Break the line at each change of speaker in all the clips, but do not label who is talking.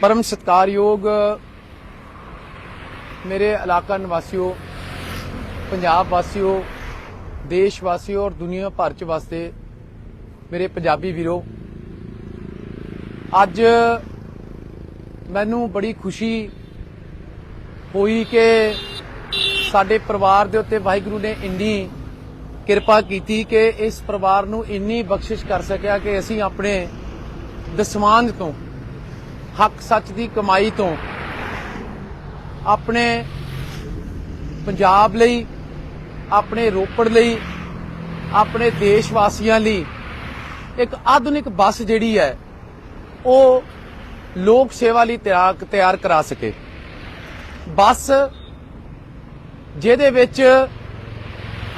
ਪਰਮ ਸਤਿਕਾਰਯੋਗ ਮੇਰੇ ਇਲਾਕਾ ਨਿਵਾਸੀਓ, ਪੰਜਾਬ ਵਾਸੀਓ, ਦੇਸ਼ ਵਾਸੀਓ ਔਰ ਦੁਨੀਆ ਭਰ ਚ ਵਸਦੇ ਮੇਰੇ ਪੰਜਾਬੀ ਵੀਰੋ, ਅੱਜ ਮੈਨੂੰ ਬੜੀ ਖੁਸ਼ੀ ਹੋਈ ਕਿ ਸਾਡੇ ਪਰਿਵਾਰ ਦੇ ਉੱਤੇ ਵਾਹਿਗੁਰੂ ਨੇ ਇੰਨੀ ਕਿਰਪਾ ਕੀਤੀ ਕਿ ਇਸ ਪਰਿਵਾਰ ਨੂੰ ਇੰਨੀ ਬਖਸ਼ਿਸ਼ ਕਰ ਸਕਿਆ ਕਿ ਅਸੀਂ ਆਪਣੇ ਦਸਵੰਧ ਤੋਂ ਹੱਕ ਸੱਚ ਦੀ ਕਮਾਈ ਤੋਂ ਆਪਣੇ ਪੰਜਾਬ ਲਈ, ਆਪਣੇ ਰੋਪੜ ਲਈ, ਆਪਣੇ ਦੇਸ਼ ਵਾਸੀਆਂ ਲਈ ਇੱਕ ਆਧੁਨਿਕ ਬੱਸ ਜਿਹੜੀ ਹੈ, ਉਹ ਲੋਕ ਸੇਵਾ ਲਈ ਤਿਆਰ ਤਿਆਰ ਕਰਾ ਸਕੇ। ਬੱਸ ਜਿਹਦੇ ਵਿੱਚ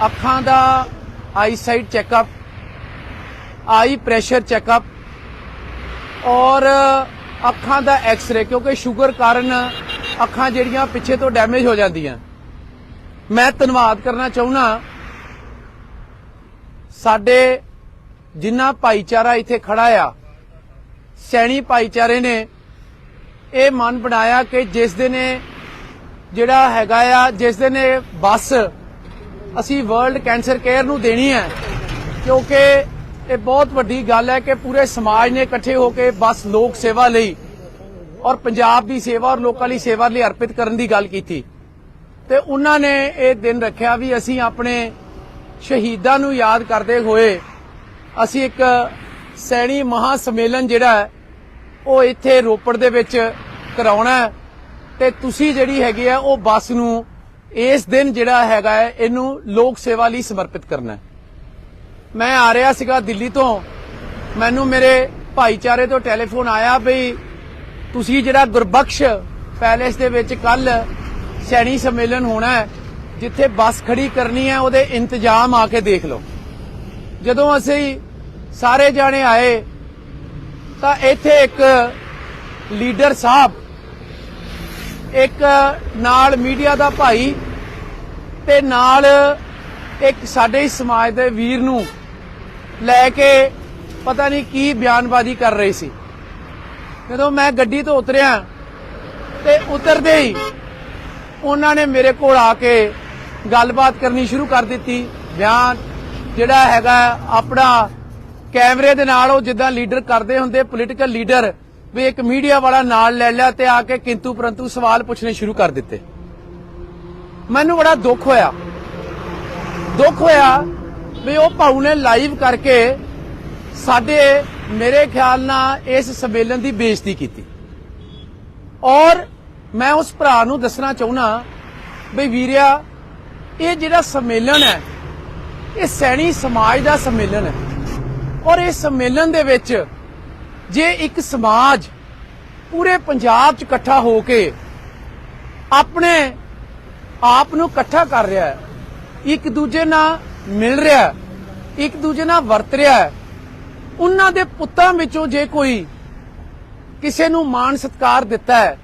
ਅੱਖਾਂ ਦਾ eyesight checkup, eye pressure checkup ਔਰ ਅੱਖਾਂ ਦਾ ਐਕਸ-ਰੇ, ਕਿਉਂਕਿ ਸ਼ੂਗਰ ਕਾਰਨ ਅੱਖਾਂ ਜਿਹੜੀਆਂ ਪਿੱਛੇ ਤੋਂ ਡੈਮੇਜ ਹੋ ਜਾਂਦੀਆਂ। ਮੈਂ ਧੰਨਵਾਦ ਕਰਨਾ ਚਾਹੁੰਦਾ ਸਾਡੇ ਜਿੰਨਾ ਭਾਈਚਾਰਾ ਇੱਥੇ ਖੜਾ ਆ, ਸੈਣੀ ਭਾਈਚਾਰੇ ਨੇ ਇਹ ਮਨ ਬਣਾਇਆ ਕਿ ਜਿਸ ਦਿਨ ਜਿਹੜਾ ਹੈਗਾ ਆ, ਜਿਸ ਦਿਨ ਬੱਸ ਅਸੀਂ ਵਰਲਡ ਕੈਂਸਰ ਕੇਅਰ ਨੂੰ ਦੇਣੀ ਹੈ, ਕਿਉਂਕਿ ਇਹ ਬਹੁਤ ਵੱਡੀ ਗੱਲ ਹੈ ਕਿ ਪੂਰੇ ਸਮਾਜ ਨੇ ਇਕੱਠੇ ਹੋ ਕੇ ਬੱਸ ਲੋਕ ਸੇਵਾ ਲਈ ਔਰ ਪੰਜਾਬ ਦੀ ਸੇਵਾ ਔਰ ਲੋਕਾਂ ਲਈ ਸੇਵਾ ਲਈ ਅਰਪਿਤ ਕਰਨ ਦੀ ਗੱਲ ਕੀਤੀ। ਤੇ ਉਹਨਾਂ ਨੇ ਇਹ ਦਿਨ ਰੱਖਿਆ ਵੀ ਅਸੀਂ ਆਪਣੇ ਸ਼ਹੀਦਾਂ ਨੂੰ ਯਾਦ ਕਰਦੇ ਹੋਏ ਅਸੀਂ ਇੱਕ ਸੈਣੀ ਮਹਾ ਸੰਮੇਲਨ ਜਿਹੜਾ ਹੈ, ਉਹ ਇੱਥੇ ਰੋਪੜ ਦੇ ਵਿੱਚ ਕਰਾਉਣਾ ਤੇ ਤੁਸੀਂ ਜਿਹੜੀ ਹੈਗੀ ਆ ਉਹ ਬੱਸ ਨੂੰ ਇਸ ਦਿਨ ਜਿਹੜਾ ਹੈਗਾ ਹੈ, ਇਹਨੂੰ ਲੋਕ ਸੇਵਾ ਲਈ ਸਮਰਪਿਤ ਕਰਨਾ ਹੈ। ਮੈਂ ਆ ਰਿਹਾ ਸੀਗਾ ਦਿੱਲੀ ਤੋਂ। ਮੈਨੂੰ ਮੇਰੇ ਭਾਈਚਾਰੇ ਤੋਂ ਟੈਲੀਫੋਨ ਆਇਆ ਵੀ ਤੁਸੀਂ ਜਿਹੜਾ ਗੁਰਬਖਸ਼ ਪੈਲੇਸ ਦੇ ਵਿੱਚ ਕੱਲ ਸੈਣੀ ਸੰਮੇਲਨ ਹੋਣਾ ਹੈ, ਜਿੱਥੇ ਬੱਸ ਖੜੀ ਕਰਨੀ ਹੈ, ਉਹਦੇ ਇੰਤਜ਼ਾਮ ਆ ਕੇ ਦੇਖ ਲਓ। ਜਦੋਂ ਅਸੀਂ ਸਾਰੇ ਜਾਣੇ ਆਏ, ਤਾਂ ਇੱਥੇ ਇੱਕ ਲੀਡਰ ਸਾਹਿਬ, ਇੱਕ ਨਾਲ ਮੀਡੀਆ ਦਾ ਭਾਈ ਤੇ ਨਾਲ ਇੱਕ ਸਾਡੇ ਸਮਾਜ ਦੇ ਵੀਰ ਨੂੰ ਲੈ ਕੇ ਪਤਾ ਨਹੀਂ ਕੀ ਬਿਆਨਬਾਜ਼ੀ ਕਰ ਰਹੀ ਸੀ। ਜਦੋਂ ਮੈਂ ਗੱਡੀ ਤੋਂ ਉਤਰਿਆ ਤੇ ਉਤਰਦੇ ਹੀ ਉਹਨਾਂ ਨੇ ਮੇਰੇ ਕੋਲ ਆ ਕੇ ਗੱਲਬਾਤ ਕਰਨੀ ਸ਼ੁਰੂ ਕਰ ਦਿੱਤੀ। ਬਿਆਨ ਜਿਹੜਾ ਹੈਗਾ ਆਪਣਾ ਕੈਮਰੇ ਦੇ ਨਾਲ ਉਹ ਜਿੱਦਾਂ ਲੀਡਰ ਕਰਦੇ ਹੁੰਦੇ ਪੋਲੀਟੀਕਲ ਲੀਡਰ ਵੀ ਇੱਕ ਮੀਡੀਆ ਵਾਲਾ ਨਾਲ ਲੈ ਲਿਆ ਤੇ ਆ ਕੇ ਕਿੰਤੂ ਪਰੰਤੂ ਸਵਾਲ ਪੁੱਛਣੇ ਸ਼ੁਰੂ ਕਰ ਦਿੱਤੇ। ਮੈਨੂੰ ਬੜਾ ਦੁੱਖ ਹੋਇਆ। ਦੁੱਖ ਹੋਇਆ ਵੀ ਉਹ ਭਾਊ ਨੇ ਲਾਈਵ ਕਰਕੇ ਸਾਡੇ, ਮੇਰੇ ਖਿਆਲ ਨਾਲ ਇਸ ਸੰਮੇਲਨ ਦੀ ਬੇਇੱਜ਼ਤੀ ਕੀਤੀ। ਔਰ ਮੈਂ ਉਸ ਭਰਾ ਨੂੰ ਦੱਸਣਾ ਚਾਹੁੰਦਾ ਵੀ ਵੀਰਿਆ, ਇਹ ਜਿਹੜਾ ਸੰਮੇਲਨ ਹੈ, ਇਹ ਸੈਣੀ ਸਮਾਜ ਦਾ ਸੰਮੇਲਨ ਹੈ। ਔਰ ਇਸ ਸੰਮੇਲਨ ਦੇ ਵਿੱਚ ਜੇ ਇੱਕ ਸਮਾਜ ਪੂਰੇ ਪੰਜਾਬ 'ਚ ਇਕੱਠਾ ਹੋ ਕੇ ਆਪਣੇ ਆਪ ਨੂੰ ਇਕੱਠਾ ਕਰ ਰਿਹਾ ਹੈ, ਇੱਕ ਦੂਜੇ ਨਾਲ ਮਿਲ ਰਿਹਾ ਹੈ, ਇੱਕ ਦੂਜੇ ਨਾਲ ਵਰਤ ਰਿਹਾ ਉਹਨਾਂ ਦੇ ਪੁੱਤਾਂ ਵਿੱਚੋਂ ਜੇ ਕੋਈ ਕਿਸੇ ਨੂੰ ਮਾਣ ਸਤਕਾਰ ਦਿੱਤਾ ਹੈ,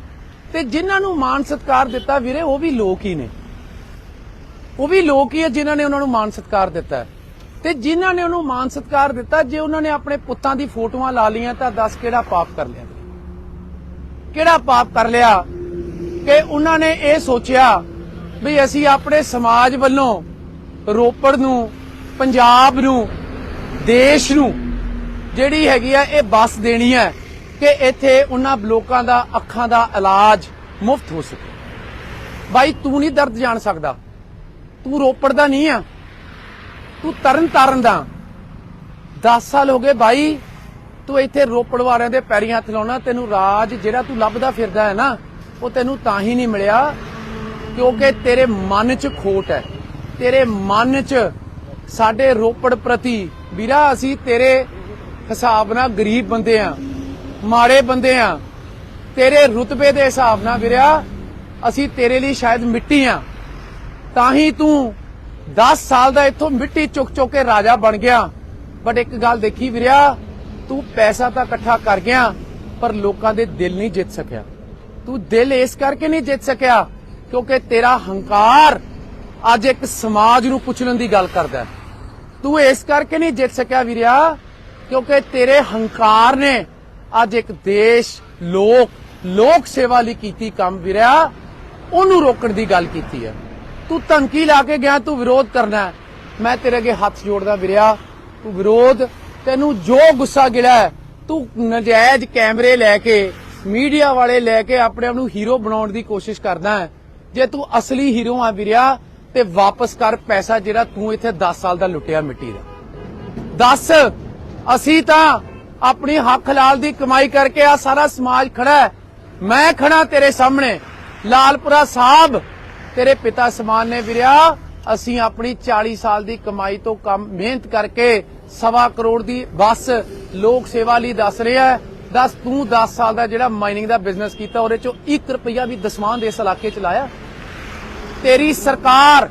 ਤੇ ਜਿਨ੍ਹਾਂ ਨੂੰ ਮਾਣ ਸਤਕਾਰ ਦਿੱਤਾ ਵੀਰੇ, ਉਹ ਵੀ ਲੋਕ ਹੀ ਨੇ। ਉਹ ਵੀ ਲੋਕ ਹੀ ਹੈ ਜਿਨ੍ਹਾਂ ਨੇ ਉਹਨਾਂ ਨੂੰ ਮਾਣ ਸਤਕਾਰ ਦਿੱਤਾ ਤੇ ਜਿਨ੍ਹਾਂ ਨੇ ਉਹਨੂੰ ਮਾਣ ਸਤਕਾਰ ਦਿੱਤਾ, ਜੇ ਉਹਨਾਂ ਨੇ ਆਪਣੇ ਪੁੱਤਾਂ ਦੀ ਫੋਟੋਆਂ ਲਾ ਲਈਆਂ, ਤਾਂ ਦੱਸ ਕਿਹੜਾ ਪਾਪ ਕਰ ਲਿਆ? ਕਿਹੜਾ ਪਾਪ ਕਰ ਲਿਆ ਕਿ ਉਹਨਾਂ ਨੇ ਇਹ ਸੋਚਿਆ ਵੀ ਅਸੀਂ ਆਪਣੇ ਸਮਾਜ ਵੱਲੋਂ ਰੋਪੜ ਨੂੰ, ਪੰਜਾਬ ਨੂੰ, ਦੇਸ਼ ਨੂੰ ਜਿਹੜੀ ਹੈਗੀ ਆ, ਇਹ ਬੱਸ ਦੇਣੀ ਹੈ ਕਿ ਇੱਥੇ ਉਹਨਾਂ ਲੋਕਾਂ ਦਾ, ਅੱਖਾਂ ਦਾ ਇਲਾਜ ਮੁਫਤ ਹੋ ਸਕੇ। ਬਾਈ, ਤੂੰ ਨਹੀਂ ਦਰਦ ਜਾਣ ਸਕਦਾ। ਤੂੰ ਰੋਪੜ ਦਾ ਨਹੀਂ ਆ। ਤੂੰ ਤਰਨ ਤਾਰਨ ਦਾ। 10 ਸਾਲ ਹੋ ਗਏ ਬਾਈ, ਤੂੰ ਇੱਥੇ ਰੋਪੜ ਵਾਲਿਆਂ ਦੇ ਪੈਰੀਂ ਹੱਥ ਲਾਉਣਾ, ਤੈਨੂੰ ਰਾਜ ਜਿਹੜਾ ਤੂੰ ਲੱਭਦਾ ਫਿਰਦਾ ਹੈ ਨਾ, ਉਹ ਤੈਨੂੰ ਤਾਂ ਹੀ ਨਹੀਂ ਮਿਲਿਆ, ਕਿਉਂਕਿ ਤੇਰੇ ਮਨ 'ਚ ਖੋਟ ਹੈ। ਤੇਰੇ ਮਨ 'ਚ ਸਾਡੇ ਰੋਪੜ ਪ੍ਰਤੀ, ਵੀਰਾ, ਅਸੀਂ ਤੇਰੇ ਹਿਸਾਬ ਨਾਲ ਗਰੀਬ ਬੰਦੇ ਆ, ਮਾੜੇ ਬੰਦੇ ਆ। ਤੇਰੇ ਰੁਤਬੇ ਦੇ ਹਿਸਾਬ ਨਾਲ ਵੀਰਿਆ ਅਸੀਂ ਤੇਰੇ ਲਈ ਸ਼ਾਇਦ ਮਿੱਟੀ ਆ। ਤਾਂ ਹੀ ਤੂੰ 10 ਸਾਲ ਦਾ ਇੱਥੋਂ ਮਿੱਟੀ ਚੁੱਕ ਚੁੱਕ ਕੇ ਰਾਜਾ ਬਣ ਗਿਆ। ਬਟ ਇੱਕ ਗੱਲ ਦੇਖੀ ਵੀਰਿਆ ਤੂੰ ਪੈਸਾ ਤਾਂ ਇਕੱਠਾ ਕਰ ਗਿਆ, ਪਰ ਲੋਕਾਂ ਦੇ ਦਿਲ ਨਹੀਂ ਜਿੱਤ ਸਕਿਆ। ਤੂੰ ਦਿਲ ਇਸ ਕਰਕੇ ਨਹੀਂ ਜਿੱਤ ਸਕਿਆ, ਕਿਉਂਕਿ ਤੇਰਾ ਹੰਕਾਰ ਅੱਜ ਇੱਕ ਸਮਾਜ ਨੂੰ ਕੁਚਲਣ ਦੀ ਗੱਲ ਕਰਦਾ ਤੂੰ ਇਸ ਕਰਕੇ ਨਹੀਂ ਜਿੱਤ ਸਕਿਆ ਵੀਰਿਆ, ਕਿਉਂਕਿ ਤੇਰੇ ਹੰਕਾਰ ਨੇ ਅੱਜ ਇੱਕ ਦੇਸ਼, ਲੋਕ ਲੋਕ ਸੇਵਾ ਲਈ ਕੀਤੀ ਕੰਮ ਵੀਰਿਆ, ਉਹਨੂੰ ਰੋਕਣ ਦੀ ਗੱਲ ਕੀਤੀ ਹੈ। ਤੂੰ ਧਮਕੀ ਲਾ ਕੇ ਗਿਆ, ਤੂੰ ਵਿਰੋਧ ਕਰਨਾ ਮੈਂ ਤੇਰੇ ਅੱਗੇ ਹੱਥ ਜੋੜਦਾ ਵੀਰਿਆ, ਤੂੰ ਵਿਰੋਧ, ਤੈਨੂੰ ਜੋ ਗੁੱਸਾ ਗਿਲਾ ਤੂੰ ਨਜਾਇਜ਼ ਕੈਮਰੇ ਲੈ ਕੇ, ਮੀਡੀਆ ਵਾਲੇ ਲੈ ਕੇ ਆਪਣੇ ਆਪ ਨੂੰ ਹੀਰੋ ਬਣਾਉਣ ਦੀ ਕੋਸ਼ਿਸ਼ ਕਰਦਾ ਹੈ। ਜੇ ਤੂੰ ਅਸਲੀ ਹੀਰੋ ਆ ਵੀਰਿਆ ਤੇ ਵਾਪਸ ਕਰ ਪੈਸਾ ਜਿਹੜਾ ਤੂੰ ਇੱਥੇ 10 ਸਾਲ ਦਾ ਲੁੱਟਿਆ ਮਿੱਟੀ ਦਾ। 10 ਅਸੀਂ ਤਾਂ ਆਪਣੀ ਹੱਕ ਲਾਲ ਦੀ ਕਮਾਈ ਕਰਕੇ ਆ ਸਾਰਾ ਸਮਾਜ ਖੜਾ ਹੈ। ਮੈਂ ਖੜਾ ਤੇਰੇ ਸਾਹਮਣੇ। ਲਾਲਪੁਰਾ ਸਾਹਿਬ, ਤੇਰੇ ਪਿਤਾ ਸਮਾਨ ਨੇ ਵੀਰਿਆ, ਅਸੀਂ ਆਪਣੀ 40 ਸਾਲ ਦੀ ਕਮਾਈ ਤੋਂ ਕੰਮ, ਮਿਹਨਤ ਕਰਕੇ ਸਵਾ ਕਰੋੜ ਦੀ ਬੱਸ ਲੋਕ ਸੇਵਾ ਲਈ ਦੱਸ ਰਿਹਾ ਹੈ। ਦੱਸ, ਤੂੰ 10 ਸਾਲ ਦਾ ਜਿਹੜਾ ਮਾਈਨਿੰਗ ਦਾ ਬਿਜ਼ਨਸ ਕੀਤਾ, ਉਹਦੇ ਚੋਂ 1 ਰੁਪਿਆ ਵੀ ਦਸਮਾਨ ਦੇ ਇਸ ਇਲਾਕੇ ਚ ਲਾਇਆ। ਤੇਰੀ ਸਰਕਾਰ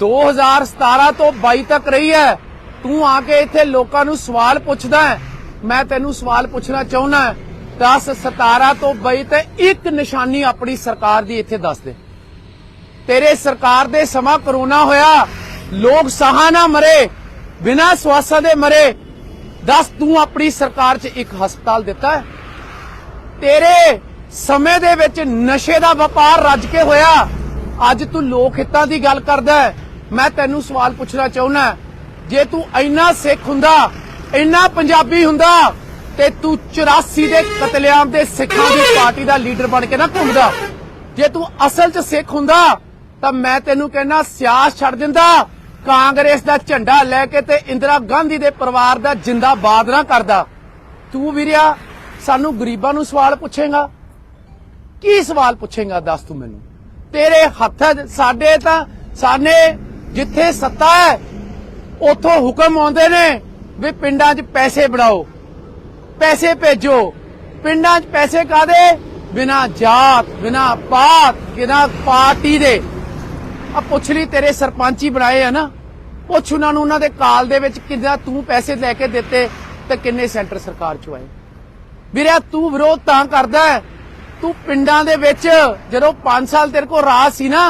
2017 ਤੋਂ 22 ਤੱਕ ਰਹੀ ਹੈ। ਤੂੰ ਆ ਕੇ ਇੱਥੇ ਲੋਕਾਂ ਨੂੰ ਸਵਾਲ ਪੁੱਛਦਾ ਹੈ। ਮੈਂ ਤੈਨੂੰ ਸਵਾਲ ਪੁੱਛਣਾ ਚਾਹੁੰਦਾ 10 17 ਤੋਂ 22 ਤੇ ਇੱਕ ਨਿਸ਼ਾਨੀ ਆਪਣੀ ਸਰਕਾਰ ਦੀ ਇੱਥੇ ਦੱਸ ਦੇ। ਤੇਰੇ ਸਰਕਾਰ ਦੇ ਸਮਾਂ ਕਰੋਨਾ ਹੋਇਆ। ਲੋਕ ਸਾਹਾਂ ਨਾ ਮਰੇ, ਬਿਨਾਂ ਸਵਾਸਾਂ ਦੇ ਮਰੇ। ਦੱਸ ਤੂੰ ਆਪਣੀ ਸਰਕਾਰ 'ਚ ਇੱਕ ਹਸਪਤਾਲ ਦਿੱਤਾ ਹੈ। ਤੇਰੇ ਸਮੇਂ ਦੇ ਵਿੱਚ ਨਸ਼ੇ ਦਾ ਵਪਾਰ ਰੱਜ ਕੇ ਹੋਇਆ। ਅੱਜ ਤੂੰ ਲੋਕ ਹਿੱਤਾਂ ਦੀ ਗੱਲ ਕਰਦਾ ਮੈਂ ਤੈਨੂੰ ਸਵਾਲ ਪੁੱਛਣਾ ਚਾਹੁੰਦਾ ਜੇ ਤੂੰ ਇੰਨਾ ਸਿੱਖ ਹੁੰਦਾ, ਇੰਨਾ ਪੰਜਾਬੀ ਹੁੰਦਾ, ਤੇ ਤੂੰ 84 ਦੇ ਕਤਲੇਆਮ ਦੇ ਸਿੱਖਾਂ ਦੀ ਪਾਰਟੀ ਦਾ ਲੀਡਰ ਬਣ ਕੇ ਨਾ ਘੁੰਮਦਾ। ਜੇ ਤੂੰ ਅਸਲ 'ਚ ਸਿੱਖ ਹੁੰਦਾ, ਤਾਂ ਮੈਂ ਤੈਨੂੰ ਕਹਿੰਦਾ, ਸਿਆਸ ਛੱਡ ਦਿੰਦਾ। ਕਾਂਗਰਸ ਦਾ ਝੰਡਾ ਲੈ ਕੇ ਤੇ ਇੰਦਰਾ ਗਾਂਧੀ ਦੇ ਪਰਿਵਾਰ ਦਾ ਜਿੰਦਾਬਾਦ ਨਾ ਕਰਦਾ। ਤੂੰ ਵੀਰਿਆ, ਸਾਨੂੰ ਗਰੀਬਾਂ ਨੂੰ ਸਵਾਲ ਪੁੱਛੇਗਾ। ਕੀ ਸਵਾਲ ਪੁੱਛੇਗਾ, ਦੱਸ ਤੂੰ ਮੈਨੂੰ? ਤੇਰੇ ਹੱਥ ਸਾਡੇ ਤਾਂ ਸਾਨੇ ਜਿੱਥੇ ਸੱਤਾ ਹੈ, ਉਥੋਂ ਹੁਕਮ ਆਉਂਦੇ ਨੇ ਵੀ ਪਿੰਡਾਂ 'ਚ ਪੈਸੇ ਬਣਾਓ, ਪੈਸੇ ਭੇਜੋ। ਪਿੰਡਾਂ 'ਚ ਪੈਸੇ ਕਾਦੇ ਬਿਨਾ ਜਾਤ, ਬਿਨਾ ਪਾਤ, ਬਿਨਾ ਪਾਰਟੀ ਦੇ। ਆ ਪੁੱਛ ਲਈ ਤੇਰੇ ਸਰਪੰਚੀ ਬਣਾਏ ਆ ਨਾ। ਪੁੱਛ ਉਹਨਾਂ ਨੂੰ, ਉਹਨਾਂ ਦੇ ਕਾਲ ਦੇ ਵਿੱਚ ਕਿੰਨਾ ਤੂੰ ਪੈਸੇ ਲੈ ਕੇ ਦਿੱਤੇ ਤੇ ਕਿੰਨੇ ਸੈਂਟਰ ਸਰਕਾਰ ਚੋਂ ਆਏ। ਵੀਰਿਆ, ਤੂੰ ਵਿਰੋਧ ਤਾਂ ਕਰਦਾ ਹੈ। ਤੂੰ ਪਿੰਡਾਂ ਦੇ ਵਿੱਚ ਜਦੋਂ 5 ਸਾਲ ਤੇਰੇ ਕੋਲ ਰਾਜ ਸੀ ਨਾ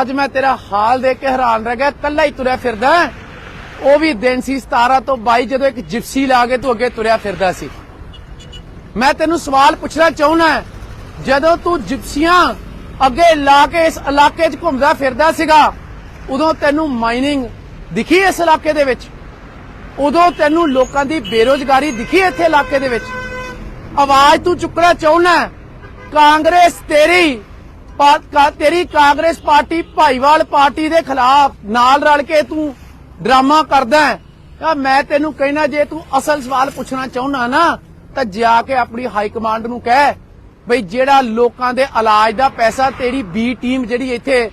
ਅੱਜ ਮੈਂ ਤੇਰਾ ਹਾਲ ਦੇਖ ਕੇ ਹੈਰਾਨ ਰਹਿ ਗਿਆ ਕੱਲਾ ਹੀ ਤੁਰਿਆ ਫਿਰਦਾ ਉਹ ਵੀ ਦਿਨ ਸੀ 17 ਤੋਂ 22 ਜਦੋਂ ਇੱਕ ਜਿਪਸੀ ਲਾ ਕੇ ਤੂੰ ਅੱਗੇ ਤੁਰਿਆ ਫਿਰਦਾ ਸੀ। ਮੈਂ ਤੈਨੂੰ ਸਵਾਲ ਪੁੱਛਣਾ ਚਾਹੁੰਦਾ ਹੈ, ਜਦੋਂ ਤੂੰ ਜਿਪਸੀਆਂ ਅੱਗੇ ਲਾ ਕੇ ਇਸ ਇਲਾਕੇ 'ਚ ਘੁੰਮਦਾ ਫਿਰਦਾ ਸੀਗਾ ਉਦੋਂ ਤੈਨੂੰ ਮਾਈਨਿੰਗ ਦਿਖੀ ਇਸ ਇਲਾਕੇ ਦੇ ਵਿੱਚ? ਉਦੋਂ ਤੈਨੂੰ ਲੋਕਾਂ ਦੀ ਬੇਰੋਜ਼ਗਾਰੀ ਦਿਖੀ ਇੱਥੇ ਇਲਾਕੇ ਦੇ ਵਿੱਚ? ਆਵਾਜ਼ ਤੂੰ ਚੁੱਕਣਾ ਚਾਹੁੰਦਾ ਕਾਂਗਰਸ ਤੇਰੀ ਤੇਰੀ ਕਾਂਗਰਸ ਪਾਰਟੀ ਭਾਈਵਾਲ ਪਾਰਟੀ ਦੇ ਖਿਲਾਫ ਨਾਲ ਰਲ ਕੇ ਤੂੰ ਡਰਾਮਾ ਕਰਦਾ ਹੈ। ਮੈਂ ਤੈਨੂੰ ਕਹਿਣਾ, ਜੇ ਤੂੰ ਅਸਲ ਸਵਾਲ ਪੁੱਛਣਾ ਚਾਹੁੰਦਾ ਨਾ, ਤਾਂ ਜਾ ਕੇ ਆਪਣੀ ਹਾਈ ਕਮਾਂਡ ਨੂੰ ਕਹਿ ਬਈ ਜਿਹੜਾ ਲੋਕਾਂ ਦੇ ਇਲਾਜ ਦਾ ਪੈਸਾ ਤੇਰੀ ਬੀ ਟੀਮ ਜਿਹੜੀ ਇੱਥੇ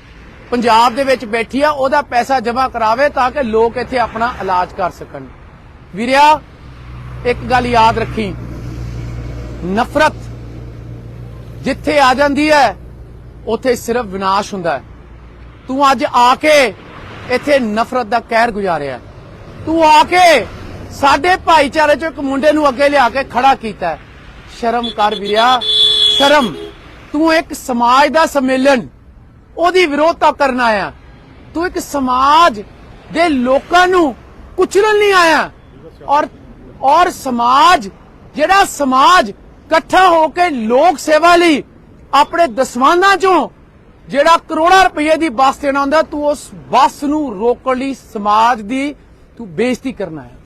ਪੰਜਾਬ ਦੇ ਵਿੱਚ ਬੈਠੀ ਆ, ਉਹਦਾ ਪੈਸਾ ਜਮ੍ਹਾਂ ਕਰਾਵੇ ਤਾਂ ਕਿ ਲੋਕ ਇੱਥੇ ਆਪਣਾ ਇਲਾਜ ਕਰ ਸਕਣ। ਵੀਰਿਆ, ਇੱਕ ਗੱਲ ਯਾਦ ਰੱਖੀ। ਨਫ਼ਰਤ ਜਿੱਥੇ ਆ ਜਾਂਦੀ ਹੈ, ਉੱਥੇ ਸਿਰਫ ਵਿਨਾਸ਼ ਹੁੰਦਾ ਹੈ। ਤੂੰ ਅੱਜ ਆ ਕੇ ਇੱਥੇ ਨਫ਼ਰਤ ਦਾ ਕਹਿਰ ਗੁਜ਼ਾਰਿਆ ਤੂੰ ਆ ਕੇ ਸਾਡੇ ਭਾਈਚਾਰੇ ਚੋਂ ਇੱਕ ਮੁੰਡੇ ਨੂੰ ਅੱਗੇ ਲਿਆ ਕੇ ਖੜਾ ਕੀਤਾ ਸ਼ਰਮ ਕਰ ਵੀਰਿਆ, ਸ਼ਰਮ। ਤੂੰ ਇੱਕ ਸਮਾਜ ਦਾ ਸੰਮੇਲਨ, ਉਹਦੀ ਵਿਰੋਧਤਾ ਕਰਨ ਆਇਆ। ਤੂੰ ਇੱਕ ਸਮਾਜ ਦੇ ਲੋਕਾਂ ਨੂੰ ਕੁਚਲਣ ਨਹੀਂ ਆਇਆ। ਔਰ ਔਰ ਸਮਾਜ, ਜਿਹੜਾ ਸਮਾਜ ਇਕੱਠਾ ਹੋ ਕੇ ਲੋਕ ਸੇਵਾ ਲਈ ਆਪਣੇ ਦਸਵੰਧਾਂ ਚੋਂ ਜਿਹੜਾ ਕਰੋੜਾਂ ਰੁਪਏ ਦੀ ਬੱਸ ਦੇਣਾ ਹੁੰਦਾ ਤੂੰ ਉਸ ਬੱਸ ਨੂੰ ਰੋਕਣ ਲਈ ਸਮਾਜ ਦੀ ਤੂੰ ਬੇਇੱਜ਼ਤੀ ਕਰਨਾ ਹੈ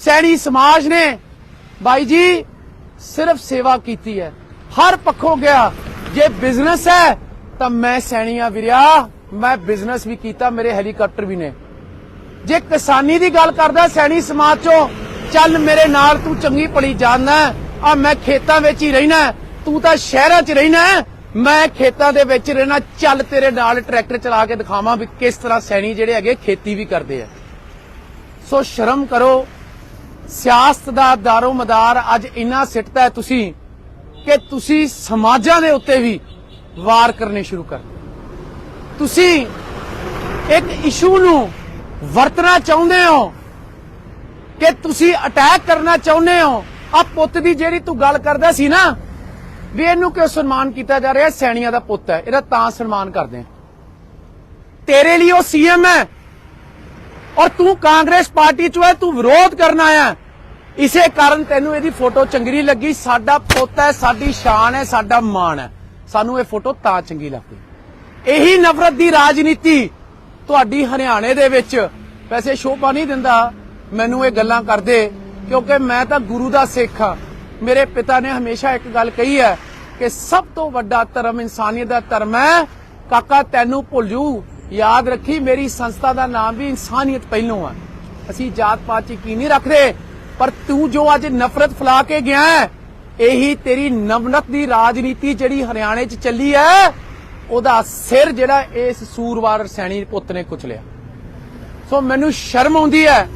ਸੈਣੀ ਸਮਾਜ ਨੇ ਬਾਈ ਜੀ ਸਿਰਫ ਸੇਵਾ ਕੀਤੀ ਹੈ। ਹਰ ਪੱਖੋਂ ਗਿਆ, ਜੇ ਬਿਜ਼ਨਸ ਹੈ ਤਾਂ ਮੈਂ ਸੈਣੀਆਂ ਵੀਰਿਆ, ਮੈਂ ਬਿਜ਼ਨਸ ਵੀ ਕੀਤਾ, ਮੇਰੇ ਹੈਲੀਕਾਪਟਰ ਵੀ ਨੇ। ਜੇ ਕਿਸਾਨੀ ਦੀ ਗੱਲ ਕਰਦਾ, ਸੈਣੀ ਸਮਾਜ ਚੋਂ, ਚੱਲ ਮੇਰੇ ਨਾਲ ਤੂੰ ਚੰਗੀ ਭਲੀ ਜਾਣਦਾ ਆ ਮੈਂ ਖੇਤਾਂ ਵਿੱਚ ਹੀ ਰਹਿਣਾ ਤੂੰ ਤਾਂ ਸ਼ਹਿਰਾਂ 'ਚ ਰਹਿਣਾ ਮੈਂ ਖੇਤਾਂ ਦੇ ਵਿੱਚ ਰਹਿਣਾ, ਚੱਲ ਤੇਰੇ ਨਾਲ ਟਰੈਕਟਰ ਚਲਾ ਕੇ ਦਿਖਾਵਾਂ ਵੀ ਕਿਸ ਤਰ੍ਹਾਂ ਸੈਣੀ ਜਿਹੜੇ ਹੈਗੇ ਖੇਤੀ ਵੀ ਕਰਦੇ ਆ। ਸੋ ਸ਼ਰਮ ਕਰੋ, ਸਿਆਸਤ ਦਾ ਦਾਰੋ ਮਦਾਰ ਅੱਜ ਇੰਨਾ ਸਿੱਟਦਾ ਹੈ ਤੁਸੀਂ ਕਿ ਤੁਸੀਂ ਸਮਾਜਾਂ ਦੇ ਉੱਤੇ ਵੀ ਵਾਰ ਕਰਨੇ ਸ਼ੁਰੂ ਕਰ ਤੁਸੀਂ ਇੱਕ ਇਸ਼ੂ ਨੂੰ ਵਰਤਣਾ ਚਾਹੁੰਦੇ ਹੋ ਕਿ ਤੁਸੀਂ ਅਟੈਕ ਕਰਨਾ ਚਾਹੁੰਦੇ ਹੋ ਆ ਪੁੱਤ ਦੀ ਜਿਹੜੀ ਤੂੰ ਗੱਲ ਕਰਦਾ ਸੀ ਨਾ, ਵੀ ਇਹਨੂੰ ਕਿਉਂ ਸਨਮਾਨ ਕੀਤਾ ਜਾ ਰਿਹਾ? ਸੈਣੀਆਂ ਦਾ ਪੁੱਤ ਹੈ, ਇਹਦਾ ਤਾਂ ਸਨਮਾਨ ਕਰਦੇ ਆ ਤੇਰੇ ਲਈ ਉਹ ਸੀਐਮ ਹੈ। ਔਰ ਤੂੰ ਕਾਂਗਰਸ ਪਾਰਟੀ ਚ ਹੈ, ਤੂੰ ਵਿਰੋਧ ਕਰਨ ਆਇਆ ਇਸੇ ਕਾਰਨ ਤੈਨੂੰ ਇਹਦੀ ਫੋਟੋ ਚੰਗੀ ਲੱਗੀ। ਸਾਡਾ ਪੁੱਤ ਹੈ, ਸਾਡੀ ਸ਼ਾਨ ਹੈ, ਸਾਡਾ ਮਾਣ ਹੈ। ਸਾਨੂੰ ਇਹ ਫੋਟੋ ਤਾਂ ਚੰਗੀ ਲੱਗਦੀ। ਇਹੀ ਨਫ਼ਰਤ ਦੀ ਰਾਜਨੀਤੀ ਤੁਹਾਡੀ ਹਰਿਆਣੇ ਦੇ ਵਿੱਚ ਵੈਸੇ ਸ਼ੋਭਾ ਨਹੀਂ ਦਿੰਦਾ। ਮੈਨੂੰ ਇਹ ਗੱਲਾਂ ਕਰਦੇ ਕਿਉਂਕਿ ਮੈਂ ਤਾਂ ਗੁਰੂ ਦਾ ਸਿੱਖ ਹਾਂ। ਮੇਰੇ ਪਿਤਾ ਨੇ ਹਮੇਸ਼ਾ ਇੱਕ ਗੱਲ ਕਹੀ ਹੈ ਕਿ ਸਭ ਤੋਂ ਵੱਡਾ ਧਰਮ ਇਨਸਾਨੀਅਤ ਦਾ ਧਰਮ ਹੈ ਕਾਕਾ ਤੈਨੂੰ ਭੁੱਲ ਜੂ। ਯਾਦ ਰੱਖੀ ਮੇਰੀ ਸੰਸਥਾ ਦਾ ਨਾਮ ਵੀ ਇਨਸਾਨੀਅਤ ਪਹਿਲੋਂ ਹੈ ਅਸੀਂ ਜਾਤ ਪਾਤ ਕੀ ਨਹੀਂ ਰੱਖਦੇ ਪਰ ਤੂੰ ਜੋ ਅੱਜ ਨਫ਼ਰਤ ਫੈਲਾ ਕੇ ਗਿਆ ਹੈ, ਇਹੀ ਤੇਰੀ ਨਵਨਤ ਦੀ ਰਾਜਨੀਤੀ ਜਿਹੜੀ ਹਰਿਆਣੇ 'ਚ ਚੱਲੀ ਹੈ ਉਹਦਾ ਸਿਰ ਜਿਹੜਾ ਇਸ ਸੂਰਵਾਰ ਸੈਣੀ ਪੁੱਤ ਨੇ ਕੁਚਲਿਆ। ਸੋ ਮੈਨੂੰ ਸ਼ਰਮ ਆਉਂਦੀ ਹੈ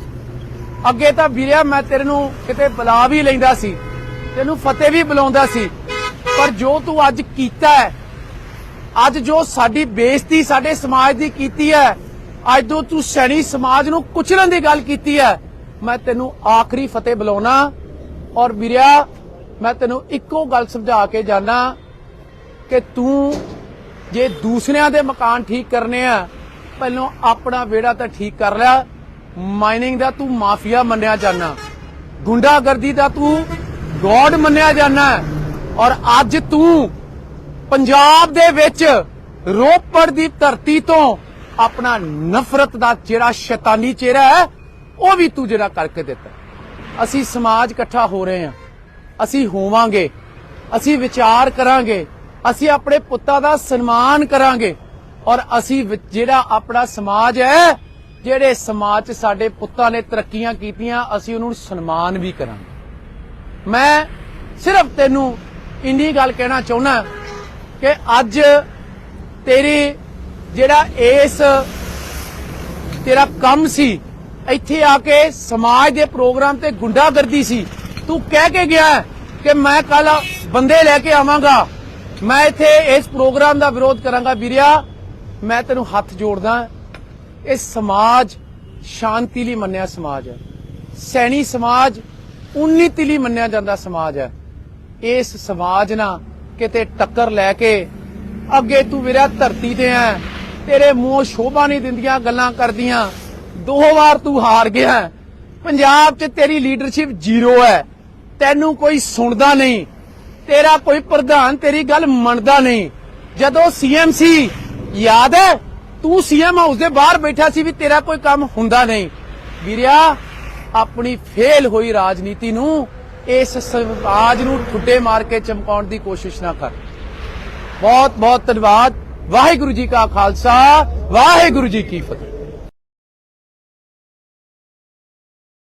ਅੱਗੇ ਤਾਂ ਵੀਰਿਆ, ਮੈਂ ਤੇਰੇ ਨੂੰ ਕਿਤੇ ਬੁਲਾ ਵੀ ਲੈਂਦਾ ਸੀ। ਤੈਨੂੰ ਫਤਿਹ ਵੀ ਬੁਲਾਉਂਦਾ ਸੀ। ਪਰ ਜੋ ਤੂੰ ਅੱਜ ਕੀਤਾ ਹੈ, ਅੱਜ ਜੋ ਸਾਡੀ ਬੇਇੱਜ਼ਤੀ ਸਾਡੇ ਸਮਾਜ ਦੀ ਕੀਤੀ ਹੈ, ਅੱਜ ਤੋਂ ਤੂੰ ਸੈਣੀ ਸਮਾਜ ਨੂੰ ਕੁਚਲਣ ਦੀ ਗੱਲ ਕੀਤੀ ਹੈ, ਮੈਂ ਤੈਨੂੰ ਆਖਰੀ ਫਤਿਹ ਬੁਲਾਉਣਾ। ਔਰ ਵੀਰਿਆ, ਮੈਂ ਤੈਨੂੰ ਇੱਕੋ ਗੱਲ ਸਮਝਾ ਕੇ ਜਾਣਾ ਕਿ ਤੂੰ ਜੇ ਦੂਸਰਿਆਂ ਦੇ ਮਕਾਨ ਠੀਕ ਕਰਨੇ ਆ, ਪਹਿਲਾਂ ਆਪਣਾ ਵਿਹੜਾ ਤਾਂ ਠੀਕ ਕਰ ਲਿਆ ਮਾਈਨਿੰਗ ਦਾ ਤੂੰ ਮਾਫੀਆ ਮੰਨਿਆ ਜਾਣਾ ਗੁੰਡਾਗਰਦੀ ਦਾ ਤੂੰ ਗੋਡ ਮੰਨਿਆ ਜਾਣਾ ਔਰ ਅੱਜ ਤੂੰ ਪੰਜਾਬ ਦੇ ਵਿੱਚ ਰੋਪੜ ਦੀ ਧਰਤੀ ਤੋਂ ਆਪਣਾ ਨਫ਼ਰਤ ਦਾ ਜਿਹੜਾ ਸ਼ੈਤਾਨੀ ਚਿਹਰਾ ਹੈ, ਉਹ ਵੀ ਤੂੰ ਜਿਹੜਾ ਕਰਕੇ ਦਿੱਤਾ। ਅਸੀਂ ਸਮਾਜ ਇਕੱਠਾ ਹੋ ਰਹੇ ਹਾਂ। ਅਸੀਂ ਹੋਵਾਂਗੇ। ਅਸੀਂ ਵਿਚਾਰ ਕਰਾਂਗੇ। ਅਸੀਂ ਆਪਣੇ ਪੁੱਤਾਂ ਦਾ ਸਨਮਾਨ ਕਰਾਂਗੇ। ਔਰ ਅਸੀਂ ਜਿਹੜਾ ਆਪਣਾ ਸਮਾਜ ਹੈ ਜਿਹੜੇ ਸਮਾਜ 'ਚ ਸਾਡੇ ਪੁੱਤਾਂ ਨੇ ਤਰੱਕੀਆਂ ਕੀਤੀਆਂ, ਅਸੀਂ ਉਹਨੂੰ ਸਨਮਾਨ ਵੀ ਕਰਾਂਗੇ। ਮੈਂ ਸਿਰਫ ਤੈਨੂੰ ਇੰਨੀ ਗੱਲ ਕਹਿਣਾ ਚਾਹੁੰਦਾ ਕਿ ਅੱਜ ਤੇਰੀ ਜਿਹੜਾ ਇਸ, ਤੇਰਾ ਕੰਮ ਸੀ, ਇੱਥੇ ਆ ਕੇ ਸਮਾਜ ਦੇ ਪ੍ਰੋਗਰਾਮ ਤੇ ਗੁੰਡਾਗਰਦੀ ਸੀ। ਤੂੰ ਕਹਿ ਕੇ ਗਿਆ ਕਿ ਮੈਂ ਕੱਲ ਬੰਦੇ ਲੈ ਕੇ ਆਵਾਂਗਾ। ਮੈਂ ਇੱਥੇ ਇਸ ਪ੍ਰੋਗਰਾਮ ਦਾ ਵਿਰੋਧ ਕਰਾਂਗਾ। ਵੀਰਿਆ, ਮੈਂ ਤੈਨੂੰ ਹੱਥ ਜੋੜਦਾ ਇਹ ਸਮਾਜ ਸ਼ਾਂਤੀ ਲਈ ਮੰਨਿਆ ਸਮਾਜ ਹੈ। ਸੈਣੀ ਸਮਾਜ ਉન્નਤੀ ਲਈ ਮੰਨਿਆ ਜਾਂਦਾ ਸਮਾਜ ਹੈ। ਇਸ ਸਮਾਜ ਨਾਲ ਕਿਤੇ ਟੱਕਰ ਲੈ ਕੇ ਅੱਗੇ ਤੂੰ ਵੀਰਾ ਧਰਤੀ ਤੇ ਐ, ਤੇਰੇ ਮੂੰਹ ਸ਼ੋਭਾ ਨਹੀਂ ਦਿੰਦੀਆਂ, ਗੱਲਾਂ ਕਰਦੀਆਂ, ਦੋ ਵਾਰ ਤੂੰ ਹਾਰ ਗਿਆ, ਪੰਜਾਬ 'ਚ ਤੇਰੀ ਲੀਡਰਸ਼ਿਪ ਜ਼ੀਰੋ ਹੈ। ਤੈਨੂੰ ਕੋਈ ਸੁਣਦਾ ਨਹੀਂ, ਤੇਰਾ ਕੋਈ ਪ੍ਰਧਾਨ ਤੇਰੀ ਗੱਲ ਮੰਨਦਾ ਨਹੀਂ। ਜਦੋਂ ਸੀਐਮ ਸੀ ਯਾਦ ਹੈ? ਤੂੰ ਸੀਐਮ ਹਾਊਸ ਦੇ ਬਾਹਰ ਬੈਠਾ ਸੀ ਵੀ ਤੇਰਾ ਕੋਈ ਕੰਮ ਹੁੰਦਾ ਨਹੀਂ। ਵੀਰਿਆ, ਆਪਣੀ ਫੇਲ ਹੋਈ ਰਾਜਨੀਤੀ ਨੂੰ ਇਸ ਸਮਾਜ ਨੂੰ ਠੁੱਡੇ ਮਾਰ ਕੇ ਚਮਕਾਉਣ ਦੀ ਕੋਸ਼ਿਸ਼ ਨਾ ਕਰ। ਬਹੁਤ ਬਹੁਤ ਧੰਨਵਾਦ। ਵਾਹਿਗੁਰੂ ਜੀ ਕਾ ਖਾਲਸਾ, ਵਾਹਿਗੁਰੂ ਜੀ ਕੀ ਫਤਿਹ।